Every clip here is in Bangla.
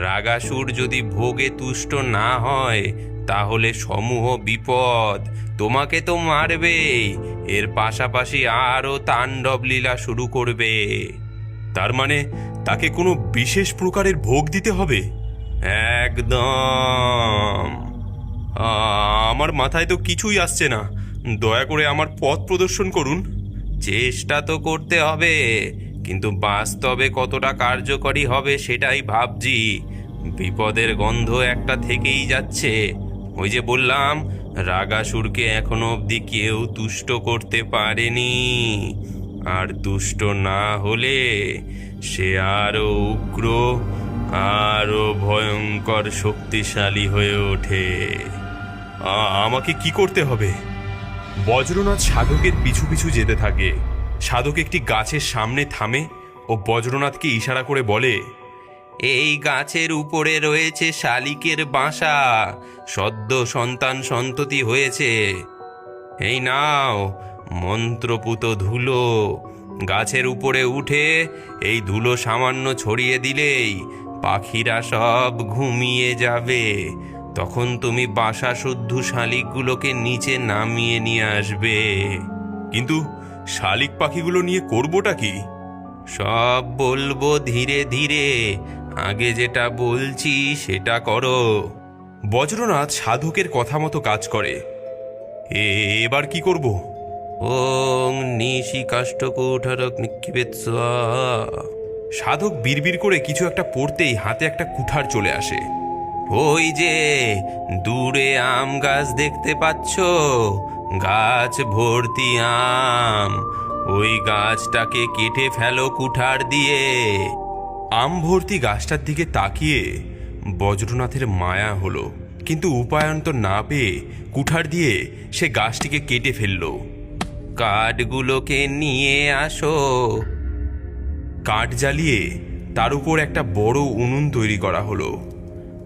রাগাসুর যদি ভোগে তুষ্ট না হয়, তাহলে সমূহ বিপদ তোমাকে তো মারবে। এর পাশাপাশি আরও তাণ্ডব লীলা শুরু করবে। তার মানে তাকে কোনো বিশেষ প্রকারের ভোগ দিতে হবে? একদম। আমার মাথায় তো কিছুই আসছে না। দয়া করে আমার পথ প্রদর্শন করুন। চেষ্টা তো করতে হবে। কিন্তু বাস্তবে কতটা কার্যকরী হবে সেটাই ভাবছি। বিপদের গন্ধ একটা থেকেই যাচ্ছে। ওই যে বললাম, রাগাসুরকে এখনও অবধি কেউ তুষ্ট করতে পারেনি। আর তুষ্ট না হলে সে আরও উগ্র, আরও ভয়ঙ্কর শক্তিশালী হয়ে ওঠে। আমাকে কি করতে হবে? বজ্রনাথ সাধকের পিছু পিছু যেতে থাকে। সাধক একটি গাছের সামনে থামে ও বজ্রনাথকে ইশারা করে বলে, এই গাছের উপরে রয়েছে শালিকের বাসা। সদ্য সন্তান সন্ততি হয়েছে। এই নাও, মন্ত্রপুত ধুলো। গাছের উপরে উঠে এই ধুলো সামান্য ছড়িয়ে দিলেই পাখিরা সব ঘুমিয়ে যাবে। তখন তুমি বাসা শুদ্ধ শালিকগুলোকে নিচে নামিয়ে নিয়ে আসবে। কিন্তু শালিক পাখিগুলো নিয়ে করবোটা কি? সব বলব ধীরে ধীরে আগে যেটা বলছি সেটা করো। বজ্রনাথ সাধকের কথা মতো কাজ করে। এ- এবার কি করব? ওং নিশি কাষ্ট কুঠারক নিক্ষিপেত সাধক বিড়বিড় করে কিছু একটা পড়তেই হাতে একটা কুঠার চলে আসে। ওই যে দূরে আম গাছ দেখতে পাচ্ছ গাছ ভর্তি আম, ওই গাছটাকে কেটে ফেলো কুঠার দিয়ে। আম ভর্তি গাছটার দিকে তাকিয়ে বজ্রনাথের মায়া হলো, কিন্তু উপায়ন্তর না পেয়ে কুঠার দিয়ে সে গাছটিকে কেটে ফেলল। কাঠগুলোকে নিয়ে আসো। কাঠ জ্বালিয়ে তার উপর একটা বড় উনুন তৈরি করা হলো।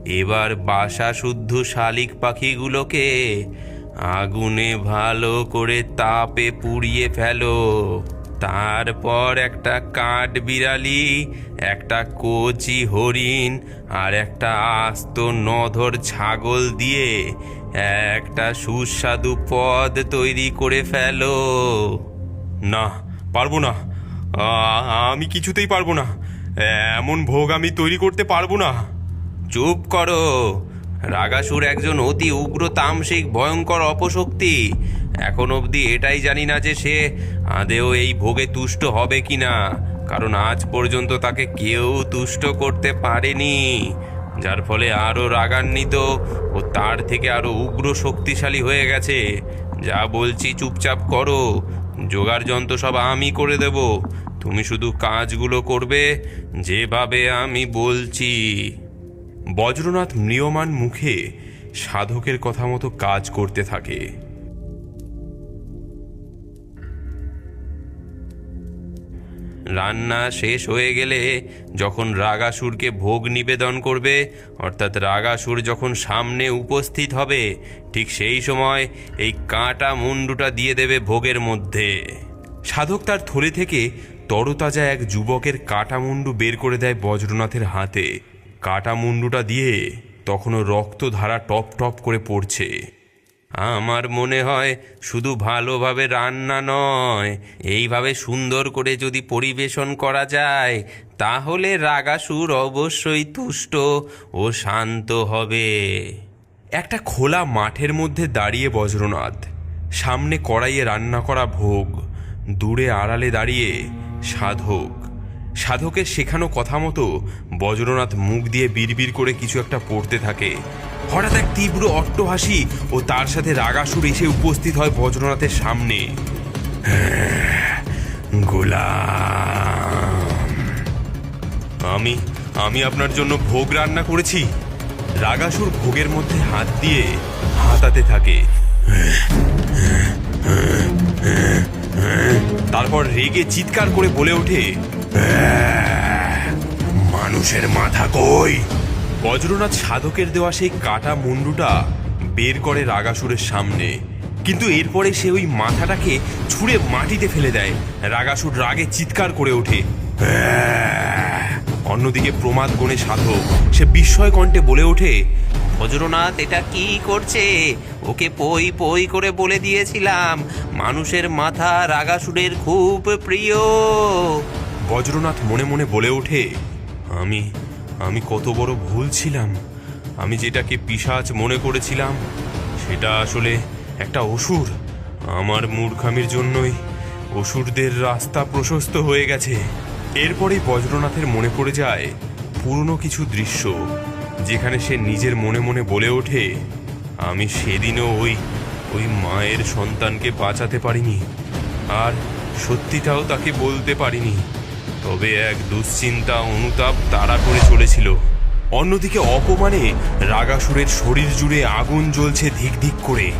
এবার বাসা শুদ্ধ শালিক পাখিগুলোকে আগুনে ভালো করে তাপে পুড়িয়ে ফেলো। তারপর একটা কাঠ বিড়ালি, একটা কচি হরিণ আর একটা আস্ত নধর ছাগল দিয়ে একটা সুস্বাদু পদ তৈরি করে ফেলো। না, পারব না। আমি কিছুতেই পারব না। এমন ভোগ আমি তৈরি করতে পারব না। চুপ করো। রাগাসুর একজন অতি উগ্র, তামসিক, ভয়ঙ্কর অপশক্তি। এখন অবধি এটাই জানি না যে সে আদেও এই ভোগে তুষ্ট হবে কি না কারণ আজ পর্যন্ত তাকে কেউ তুষ্ট করতে পারেনি, যার ফলে আরও রাগান্বিত ও তার থেকে আরও উগ্র শক্তিশালী হয়ে গেছে। যা বলছি চুপচাপ করো, জোগাড় যন্ত্র সব আমি করে দেব, তুমি শুধু কাজগুলো করবে যেভাবে আমি বলছি। বজ্রনাথ ম্রিয়মান মুখে সাধকের কথা মতো কাজ করতে থাকে। রান্না শেষ হয়ে গেলে যখন রাগাসুরকে ভোগ নিবেদন করবে, অর্থাৎ রাগাসুর যখন সামনে উপস্থিত হবে, ঠিক সেই সময় এই কাঁটা মুন্ডুটা দিয়ে দেবে ভোগের মধ্যে। সাধক তার থলে থেকে তরতাজা এক যুবকের কাটা মুন্ডু বের করে দেয় বজ্রনাথের হাতে। কাটা মুন্ডুটা দিয়ে তখনও রক্তধারা টপ টপ করে পড়ছে। আমার মনে হয় শুধু ভালোভাবে রান্না নয়, এইভাবে সুন্দর করে যদি পরিবেশন করা যায়, তাহলে রাগাসুর অবশ্যই তুষ্ট ও শান্ত হবে। একটা খোলা মাঠের মধ্যে দাঁড়িয়ে বজ্রনাথ, সামনে কড়াইয়ে রান্না করা ভোগ, দূরে আড়ালে দাঁড়িয়ে সাধক। সাধকের শেখানো কথা মতো বজ্রনাথ মুখ দিয়ে বিড়বিড় করে কিছু একটা পড়তে থাকে। হঠাৎ এক তীব্র অট্টহাসি ও তার সাথে রাগাসুর এসে উপস্থিত হয় বজ্রনাথের সামনে। গোলাম। আমি আমি আপনার জন্য ভোগ রান্না করেছি। রাগাসুর ভোগের মধ্যে হাত দিয়ে হাতাতে থাকে। তারপর রেগে চিৎকার করে বলে ওঠে মানুষের মাথা কই? বজ্রনাথ সাধকের দেওয়া সেই কাটা মুন্ডুটা বের করে রাগাসুরের সামনে। কিন্তু এরপরে সে ওই মাথাটাকে ছুঁড়ে মাটিতে ফেলে দেয়। রাগাসুর রাগে চিৎকার করে ওঠে। অন্যদিকে প্রমাদ গণে সাধক, সে বিস্ময় কণ্ঠে বলে ওঠে, বজ্রনাথ, এটা কি করছে? ওকে পই পই করে বলে দিয়েছিলাম। মানুষের মাথা রাগাসুরের খুব প্রিয়। বজ্রনাথ মনে মনে বলে ওঠে, আমি আমি কত বড় ভুল ছিলাম। আমি যেটাকে পিশাচ মনে করেছিলাম, সেটা আসলে একটা অসুর। আমার মূর্খামির জন্যই অসুরদের রাস্তা প্রশস্ত হয়ে গেছে। এরপরেই বজ্রনাথের মনে পড়ে যায় পুরনো কিছু দৃশ্য, যেখানে সে নিজের মনে মনে বলে ওঠে, আমি সেদিনও ওই ওই মায়ের সন্তানকে বাঁচাতে পারিনি, আর সত্যিটাও তাকে বলতে পারিনি। তবে এক দুশ্চিন্তা অনুতাপ তাড়া করে চলেছিল। অন্যদিকে অপমানে রাগাসুরের শরীর জুড়ে আগুন জ্বলছে ধিক ধিক করে।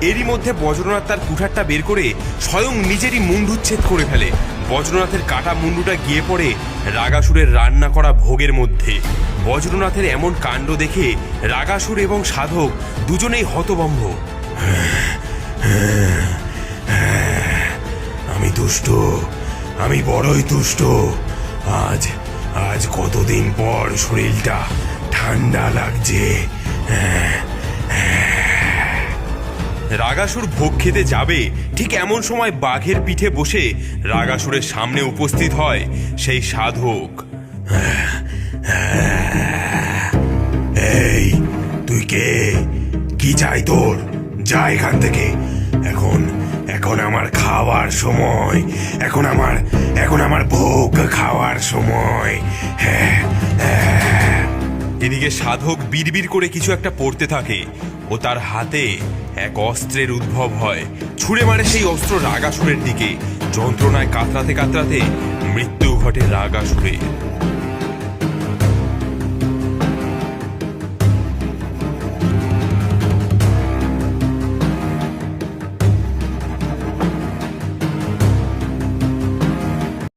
এরই মধ্যে বজ্রনাথ তার কুঠারটা বের করে স্বয়ং নিজেরই মুন্ডুচ্ছেদ করে ফেলে। বজ্রনাথের কাটা মুন্ডুটা গিয়ে পড়ে রাগাসুরের রান্না করা ভোগের মধ্যে। বজ্রনাথের এমন কাণ্ড দেখে রাগাসুর এবং সাধক দুজনেই হতভম্ব। আমি দুষ্ট। আমি বড়ই তুষ্ট। আজ আজ কতদিন পর শরীরটা ঠান্ডা লাগছে। রাগাসুর ভোগ খেতে যাবে, ঠিক এমন সময় বাঘের পিঠে বসে রাগাসুরের সামনে উপস্থিত হয় সেই সাধক। এই, তুই কে? কি চাই তোর? যা এখান থেকে। এখন এখন আমার খাওয়ার সময়। এখন আমার এখন আমার ভোগ খাওয়ার সময়। হ্যাঁ হ্যাঁ। এদিকে সাধক বিড়বিড় করে কিছু একটা পড়তে থাকে। ও তার হাতে এক অস্ত্রের উদ্ভব হয়। ছুঁড়ে মারে সেই অস্ত্র রাগাসুরের দিকে। যন্ত্রণায় কাতরাতে কাতরাতে মৃত্যু ঘটে রাগাসুরের